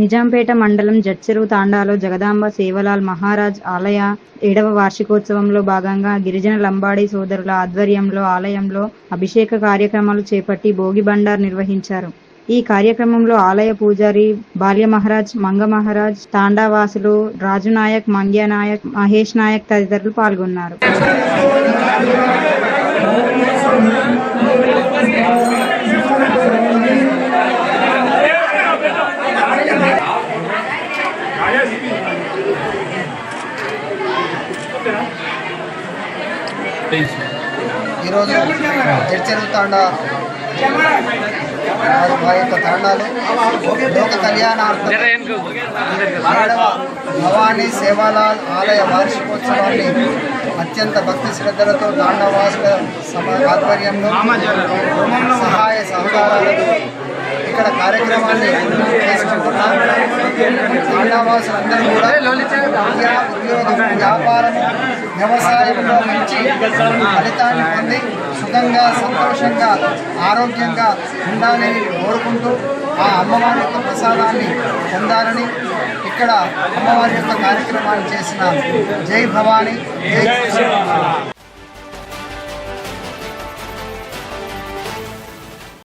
నిజాంపేట మండలం జడ్చెరువు తాండాలో జగదాంబ సేవలాల్ మహారాజ్ ఆలయ ఏడవ వార్షికోత్సవంలో భాగంగా గిరిజన లంబాడీ సోదరుల ఆధ్వర్యంలో ఆలయంలో అభిషేక కార్యక్రమాలు చేపట్టి భోగి బండార్ నిర్వహించారు. ఈ కార్యక్రమంలో ఆలయ పూజారి బాల్య మహారాజ్ మంగ మహారాజ్ తాండావాసులు రాజు నాయక్ మంగ్య నాయక్ మహేష్ నాయక్ తదితరులు పాల్గొన్నారు. ఈరోజు జడ్చెరువు తాండా మా యొక్క తాండాలు. లోక కళ్యాణార్థం ఆడవ భవానీ సేవాలాల్ ఆలయ వార్షికోత్సవాన్ని అత్యంత భక్తి శ్రద్ధలతో తాండవాసుల సమ ఆధ్వర్యంలో సహాయ సహకారాలతో ఇక్కడ కార్యక్రమాన్ని చేసుకుంటున్నాం కూడా విద్య ఉద్యోగం వ్యాపారం వ్యవసాయంలో మంచి ఫలితాన్ని పొంది సుఖంగా సంతోషంగా ఆరోగ్యంగా ఉండాలని కోరుకుంటూ ఆ అమ్మవారి యొక్క ప్రసాదాన్ని పొందాలని ఇక్కడ అమ్మవారి యొక్క కార్యక్రమాన్ని చేసిన జై భవానీ జై.